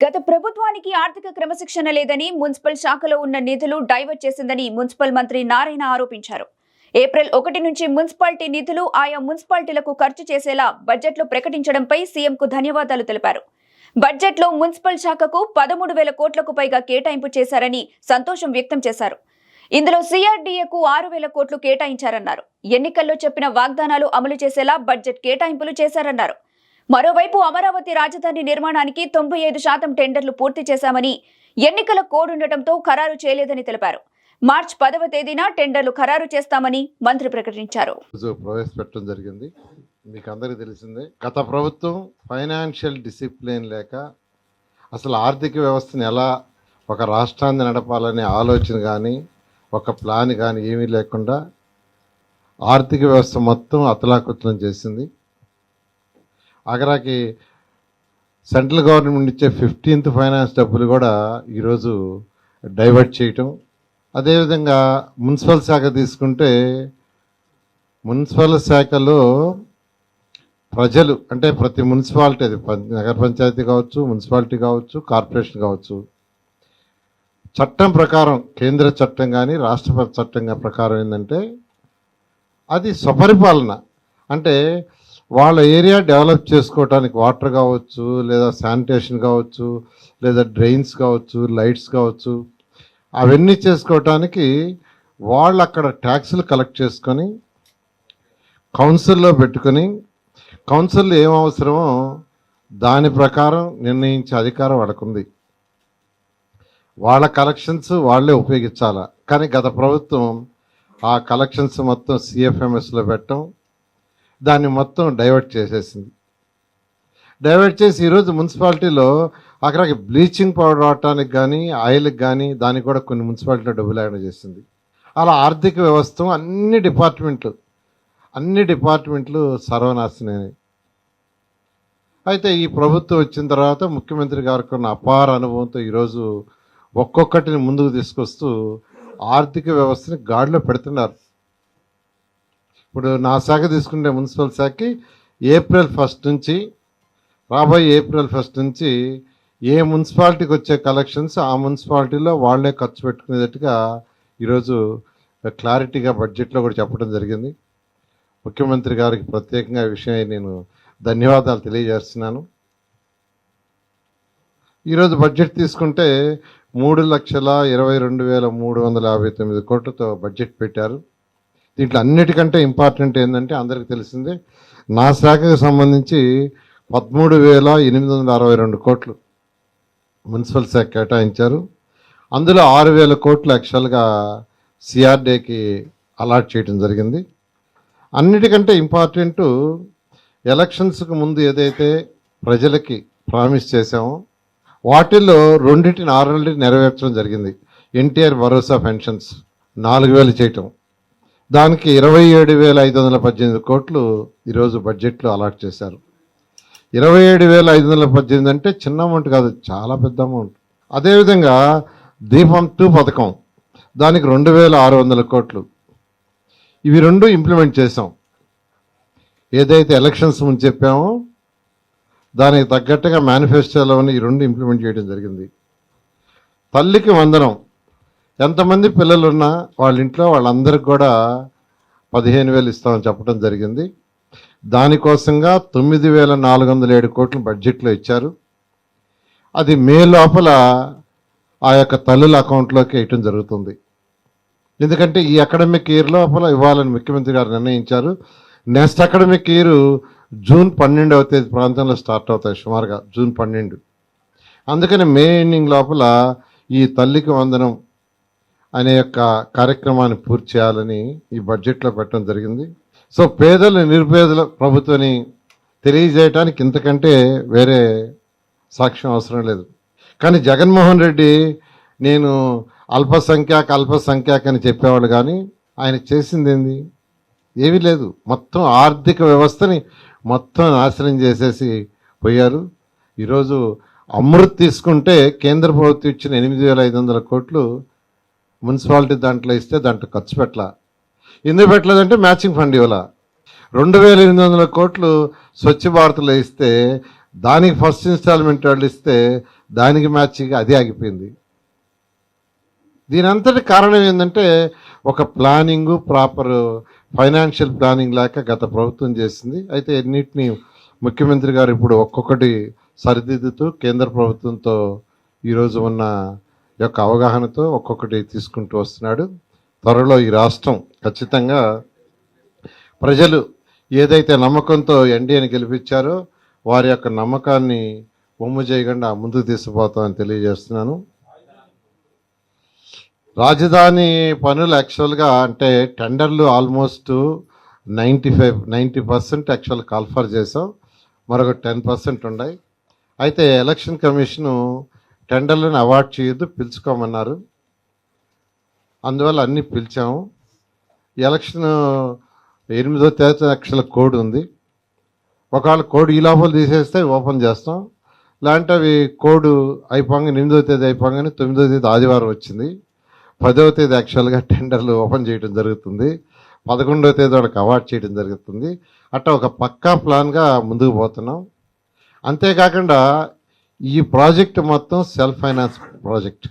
గత ప్రభుత్వానికి ఆర్థిక క్రమశిక్షణ లేదని మున్సిపల్ శాఖలో ఉన్న నిధులు డైవర్ట్ చేసిందని మున్సిపల్ మంత్రి నారాయణ ఆరోపించారు. ఏప్రిల్ ఒకటి నుంచి మున్సిపాలిటీ నిధులు ఆయా మున్సిపాలిటీలకు ఖర్చు చేసేలా బడ్జెట్లో ప్రకటించడంపై సీఎంకు ధన్యవాదాలు తెలిపారు. బడ్జెట్లో మున్సిపల్ శాఖకు పదమూడు వేల కోట్లకు పైగా కేటాయింపు చేశారని సంతోషం వ్యక్తం చేశారు. ఇందులో సిఆర్డీఏకు ఆరు వేల కోట్లు కేటాయించారన్నారు. ఎన్నికల్లో చెప్పిన వాగ్దానాలు అమలు చేసేలా బడ్జెట్ కేటాయింపులు చేశారన్నారు. మరోవైపు అమరావతి రాజధాని నిర్మాణానికి తొంభై ఐదు శాతం టెండర్లు పూర్తి చేశామని ఎన్నికల కోడ్ ఉండటంతో ఖరారు చేయలేదని తెలిపారు. మార్చి పదవ తేదీన టెండర్లు ఖరారు చేస్తామని మంత్రి ప్రకటించారు. ప్రవేశపెట్టడం జరిగింది. మీకు అందరికీ తెలిసిందే గత ప్రభుత్వం ఫైనాన్షియల్ డిసిప్లిన్ లేక అసలు ఆర్థిక వ్యవస్థను ఎలా ఒక రాష్ట్రాన్ని నడపాలనే ఆలోచన కానీ ఒక ప్లాన్ కానీ ఏమీ లేకుండా ఆర్థిక వ్యవస్థ మొత్తం అతలాకుతలం చేసింది. ఆఖరాకి సెంట్రల్ గవర్నమెంట్ ఇచ్చే ఫిఫ్టీన్త్ ఫైనాన్స్ డబ్బులు కూడా ఈరోజు డైవర్ట్ చేయటం. అదేవిధంగా మున్సిపల్ శాఖ తీసుకుంటే మున్సిపల్ శాఖలో ప్రజలు అంటే ప్రతి మున్సిపాలిటీ అది నగర పంచాయతీ కావచ్చు మున్సిపాలిటీ కావచ్చు కార్పొరేషన్ కావచ్చు చట్టం ప్రకారం కేంద్ర చట్టం కానీ రాష్ట్ర చట్టం ప్రకారం ఏంటంటే అది స్వపరిపాలన. అంటే వాళ్ళ ఏరియా డెవలప్ చేసుకోవటానికి వాటర్ కావచ్చు లేదా శానిటేషన్ కావచ్చు లేదా డ్రైన్స్ కావచ్చు లైట్స్ కావచ్చు అవన్నీ చేసుకోవటానికి వాళ్ళు అక్కడ ట్యాక్సులు కలెక్ట్ చేసుకొని కౌన్సిల్లో పెట్టుకొని కౌన్సిల్ ఏం అవసరమో దాని ప్రకారం నిర్ణయించే అధికారం వాళ్ళకుంది. వాళ్ళ కలెక్షన్స్ వాళ్ళే ఉపయోగించాల. కానీ గత ప్రభుత్వం ఆ కలెక్షన్స్ మొత్తం సిఎఫ్ఎంఎస్లో పెట్టడం దాన్ని మొత్తం డైవర్ట్ చేసేసింది. డైవర్ట్ చేసి ఈరోజు మున్సిపాలిటీలో అక్కడికి బ్లీచింగ్ పౌడర్ అవటానికి కానీ ఆయిల్కి కానీ దానికి కూడా కొన్ని మున్సిపాలిటీలో డబ్బులు లేకుండా చేసింది. అలా ఆర్థిక వ్యవస్థ అన్ని డిపార్ట్మెంట్లు అన్ని డిపార్ట్మెంట్లు సర్వనాశనమే అయితే ఈ ప్రభుత్వం వచ్చిన తర్వాత ముఖ్యమంత్రి గారికి ఉన్న అపార అనుభవంతో ఈరోజు ఒక్కొక్కటిని ముందుకు తీసుకొస్తూ ఆర్థిక వ్యవస్థని గాడిలో పెడుతున్నారు. ఇప్పుడు నా శాఖ తీసుకుంటే మున్సిపల్ శాఖకి ఏప్రిల్ ఫస్ట్ నుంచి రాబోయే ఏప్రిల్ ఫస్ట్ నుంచి ఏ మున్సిపాలిటీకి వచ్చే కలెక్షన్స్ ఆ మున్సిపాలిటీలో వాళ్ళే ఖర్చు పెట్టుకునేటట్టుగా ఈరోజు క్లారిటీగా బడ్జెట్లో కూడా చెప్పడం జరిగింది. ముఖ్యమంత్రి గారికి ప్రత్యేకంగా విషయం విషయమై నేను ధన్యవాదాలు తెలియజేస్తున్నాను. ఈరోజు బడ్జెట్ తీసుకుంటే మూడు లక్షల ఇరవై రెండు వేల మూడు వందల యాభై తొమ్మిది కోట్లతో బడ్జెట్ పెట్టారు. దీంట్లో అన్నిటికంటే ఇంపార్టెంట్ ఏంటంటే అందరికీ తెలిసిందే నా శాఖకు సంబంధించి పదమూడు వేల ఎనిమిది వందల అరవై రెండు కోట్లు మున్సిపల్ శాఖ కేటాయించారు. అందులో ఆరు వేల కోట్లు యాక్చువల్గా సిఆర్డేకి అలాట్ చేయడం జరిగింది. అన్నిటికంటే ఇంపార్టెంట్ ఎలక్షన్స్కి ముందు ఏదైతే ప్రజలకి ప్రామిస్ చేశామో వాటిల్లో రెండింటిని ఆరు రెండింటిని నెరవేర్చడం జరిగింది. ఎన్టీఆర్ భరోసా పెన్షన్స్ నాలుగు వేలు చేయటం. దానికి ఇరవై ఏడు వేల ఐదు వందల పద్దెనిమిది కోట్లు ఈరోజు బడ్జెట్లో అలాట్ చేశారు. ఇరవై ఏడు వేల ఐదు వందల పద్దెనిమిది అంటే చిన్న అమౌంట్ కాదు చాలా పెద్ద అమౌంట్ అదేవిధంగా దీపం టూ పథకం దానికి రెండు వేల ఆరు వందల కోట్లు. ఇవి రెండు ఇంప్లిమెంట్ చేసాం ఏదైతే ఎలక్షన్స్ ముందు చెప్పామో దానికి తగ్గట్టుగా మేనిఫెస్టోలో ఈ రెండు ఇంప్లిమెంట్ చేయడం జరిగింది. తల్లికి వందనం ఎంతమంది పిల్లలు ఉన్నా వాళ్ళ ఇంట్లో వాళ్ళందరికి కూడా పదిహేను వేలు ఇస్తామని చెప్పడం జరిగింది. దానికోసంగా తొమ్మిది వేల నాలుగు వందల ఏడు కోట్లు బడ్జెట్లో ఇచ్చారు. అది మే లోపల ఆ యొక్క తల్లుల అకౌంట్లోకి వేయటం జరుగుతుంది. ఎందుకంటే ఈ అకాడమిక్ ఇయర్ లోపల ఇవ్వాలని ముఖ్యమంత్రి గారు నిర్ణయించారు. నెక్స్ట్ అకాడమిక్ ఇయర్ జూన్ పన్నెండవ తేదీ ప్రాంతంలో స్టార్ట్ అవుతాయి సుమారుగా జూన్ పన్నెండు. అందుకని మే ఎండింగ్ లోపల ఈ తల్లికి వందనం అనే యొక్క కార్యక్రమాన్ని పూర్తి చేయాలని ఈ బడ్జెట్లో పెట్టడం జరిగింది. సో పేదలు నిరుపేదల ప్రభుత్వాన్ని తెలియజేయటానికి ఇంతకంటే వేరే సాక్ష్యం అవసరం లేదు. కానీ జగన్మోహన్ రెడ్డి నేను అల్పసంఖ్యాక అల్పసంఖ్యాక అని చెప్పేవాడు కానీ ఆయన చేసింది ఏంది? ఏమీ లేదు. మొత్తం ఆర్థిక వ్యవస్థని మొత్తం నాశనం చేసేసి పోయారు. ఈరోజు అమృత్ తీసుకుంటే కేంద్ర ప్రభుత్వం ఇచ్చిన ఎనిమిది వేల ఐదు వందల కోట్లు మున్సిపాలిటీ దాంట్లో ఇస్తే దాంట్లో ఖర్చు పెట్టలా. ఎందుకు పెట్టలేదంటే మ్యాచింగ్ ఫండ్ ఇవ్వాల. రెండు వేల ఎనిమిది వందల కోట్లు స్వచ్ఛ భారత్లో ఇస్తే దానికి ఫస్ట్ ఇన్స్టాల్మెంట్ వాళ్ళు ఇస్తే దానికి మ్యాచింగ్ అది ఆగిపోయింది. దీని అంతటి కారణం ఏంటంటే ఒక ప్లానింగు ప్రాపర్ ఫైనాన్షియల్ ప్లానింగ్ లేక గత ప్రభుత్వం చేసింది. అయితే ఎన్నిటిని ముఖ్యమంత్రి గారు ఇప్పుడు ఒక్కొక్కటి సరిదిద్దుతూ కేంద్ర ప్రభుత్వంతో ఈరోజు ఉన్న యొక్క అవగాహనతో ఒక్కొక్కటి తీసుకుంటూ వస్తున్నాడు. త్వరలో ఈ రాష్ట్రం ఖచ్చితంగా ప్రజలు ఏదైతే నమ్మకంతో ఎన్డీఏని గెలిపించారో వారి యొక్క నమ్మకాన్ని ఒమ్ము చేయకుండా ముందుకు తీసుకుపోతామని తెలియజేస్తున్నాను. రాజధాని పనులు యాక్చువల్గా అంటే టెండర్లు almost ninety five ninety percent actual call for చేసాం మరొక టెన్ పర్సెంట్ ఉన్నాయి. అయితే ఎలక్షన్ కమిషను టెండర్లను అవార్డ్ చేయొద్దు పిలుచుకోమన్నారు. అందువల్ల అన్నీ పిలిచాము. ఎలక్షన్ ఎనిమిదో తేదీ లక్షల కోడ్ ఉంది. ఒకవేళ కోడ్ ఈ లోపల తీసేస్తే ఓపెన్ చేస్తాం. లేదంటే అవి కోడ్ అయిపోగానే ఎనిమిదో తేదీ అయిపోగానే తొమ్మిదో తేదీ ఆదివారం వచ్చింది. పదవ తేదీ యాక్చువల్గా టెండర్లు ఓపెన్ చేయడం జరుగుతుంది. పదకొండవ తేదీ వాళ్ళకి అవార్డ్ చేయడం జరుగుతుంది. అట్లా ఒక పక్కా ప్లాన్గా ముందుకు పోతున్నాం. అంతేకాకుండా ఈ ప్రాజెక్ట్ మొత్తం సెల్ఫ్ ఫైనాన్స్ ప్రాజెక్ట్.